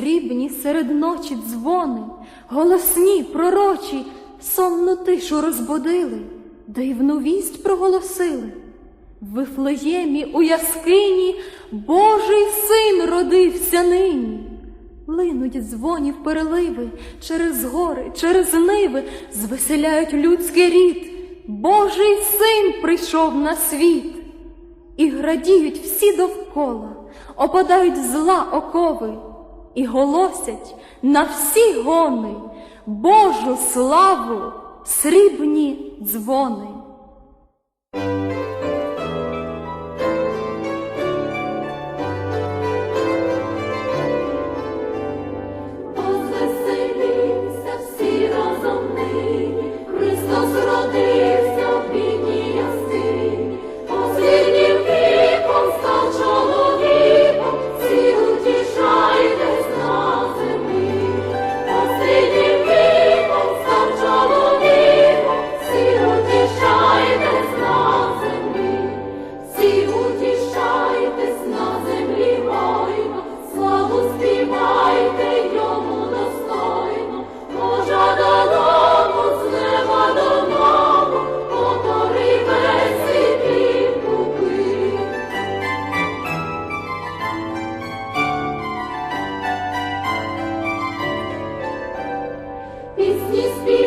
Срібні серед ночі дзвони, голосні, пророчі, сонну тишу розбудили, дивну вість проголосили. В Вифлеємі у яскині Божий син родився нині. Линуть дзвонів переливи через гори, через ниви, звеселяють людський рід. Божий син прийшов на світ. І градіють всі довкола, опадають зла окови, і голосять на всі гони Божу славу срібні дзвони. Peace, peace.